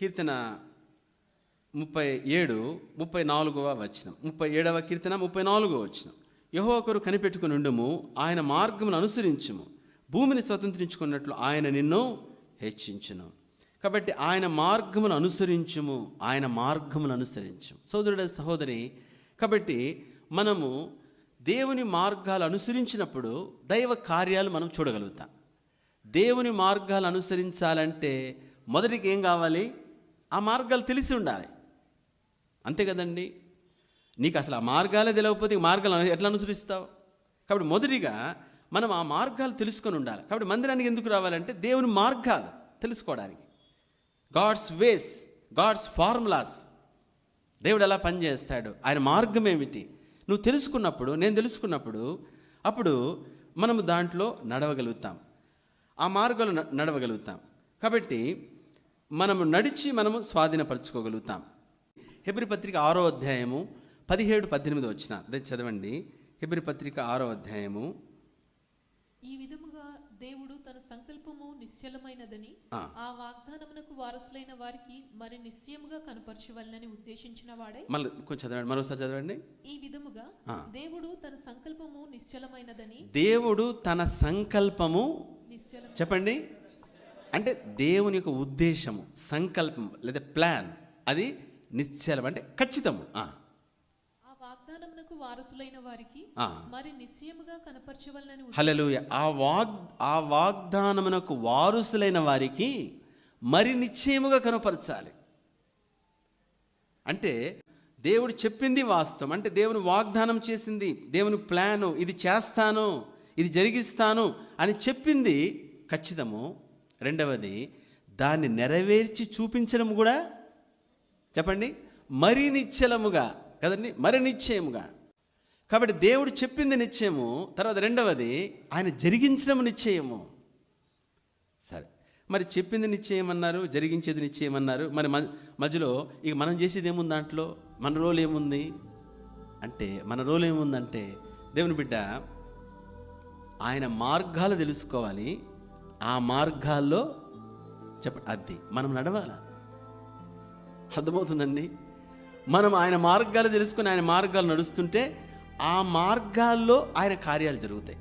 కీర్తన ముప్పై ఏడు ముప్పై నాలుగవ వచనం. ముప్పై ఏడవ కీర్తన ముప్పై నాలుగవ వచనం. యహో ఒకరు కనిపెట్టుకుని ఉండము ఆయన మార్గమును అనుసరించుము. భూమిని స్వతంత్రించుకున్నట్లు ఆయన నిన్ను హెచ్చించును. కాబట్టి ఆయన మార్గమును అనుసరించుము ఆయన మార్గమును అనుసరించము. సోదరుడ సహోదరి కాబట్టి మనము దేవుని మార్గాలు అనుసరించినప్పుడు దైవ కార్యాలు మనం చూడగలుగుతాం. దేవుని మార్గాలు అనుసరించాలంటే మొదటికి ఏం కావాలి? ఆ మార్గాలు తెలిసి ఉండాలి. అంతే కదండి? నీకు అసలు ఆ మార్గాలే తెలియకపోతే మార్గాలు ఎట్లా అనుసరిస్తావు? కాబట్టి మొదటిగా మనం ఆ మార్గాలు తెలుసుకొని ఉండాలి. కాబట్టి మందిరానికి ఎందుకు రావాలంటే దేవుని మార్గాలు తెలుసుకోవడానికి. God's ways God's formulas. దేవుడు ఎలా పనిచేస్తాడు ఆయన మార్గం ఏమిటి? నువ్వు తెలుసుకున్నప్పుడు నేను తెలుసుకున్నప్పుడు అప్పుడు మనము దాంట్లో నడవగలుగుతాం. ఆ మార్గంలో న- నడవగలుగుతాం. కాబట్టి మనము నడిచి మనము స్వాధీనపరచుకోగలుగుతాం. హెబ్రి పత్రిక ఆరో అధ్యాయము పదిహేడు పద్దెనిమిది వచ్చిన. అదే చదవండి. హెబ్రి పత్రిక ఆరో అధ్యాయము. ఈ విధముగా దేవుడు తన సంకల్పము నిశ్చలమైనదని ఆ. వాగ్దానమునకు వారసులైన వారికి మరి నిశ్చయముగా కనపరచవలనని ఉద్దేశించిన వాడే మళ్ళీ కొంచెం చదవండి. మరోసారి చదవండి. ఈ విధముగా. దేవుడు తన సంకల్పము నిశ్చలమైనదని దేవుడు తన సంకల్పము చెప్పండి. అంటే దేవుని యొక్క ఉద్దేశము సంకల్పం లేదా ప్లాన్ అది నిశ్చలం అంటే ఖచ్చితము. వాగ్దానమునకు వారసులైన వారికి. మరి నిశ్చయముగా కనపరచవలనని ఉద్దే- హల్లెలూయా. ఆ వాగ్ ఆ వాగ్దానమునకు వారసులైన వారికి మరి నిశ్చయముగా కనపరచాలి. అంటే దేవుడు చెప్పింది వాస్తవం. అంటే దేవుని వాగ్దానం చేసింది దేవుని ప్లాను ఇది చేస్తాను ఇది జరిగిస్తాను అని చెప్పింది ఖచ్చితము. రెండవది దాన్ని నెరవేర్చి చూపించడం కూడా చెప్పండి మరి నిశ్చలముగా కదండి? మరి నిశ్చయముగా. కాబట్టి దేవుడు చెప్పింది నిశ్చయము తర్వాత రెండవది ఆయన జరిగించడం నిశ్చయము. సరే మరి చెప్పింది నిశ్చయం అన్నారు జరిగించేది నిశ్చయం అన్నారు మరి మ- మధ్యలో ఇక మనం చేసేది ఏముంది దాంట్లో? మన రోల్ ఏముంది? అంటే మన రోల్ ఏముందంటే దేవుని బిడ్డ ఆయన మార్గాలు తెలుసుకోవాలి ఆ మార్గాల్లో చెప్ప అది మనం నడవాలా? అర్థమవుతుందండి? మనం ఆయన మార్గాలు తెలుసుకుని ఆయన మార్గాలు నడుస్తుంటే ఆ మార్గాల్లో ఆయన కార్యాలు జరుగుతాయి.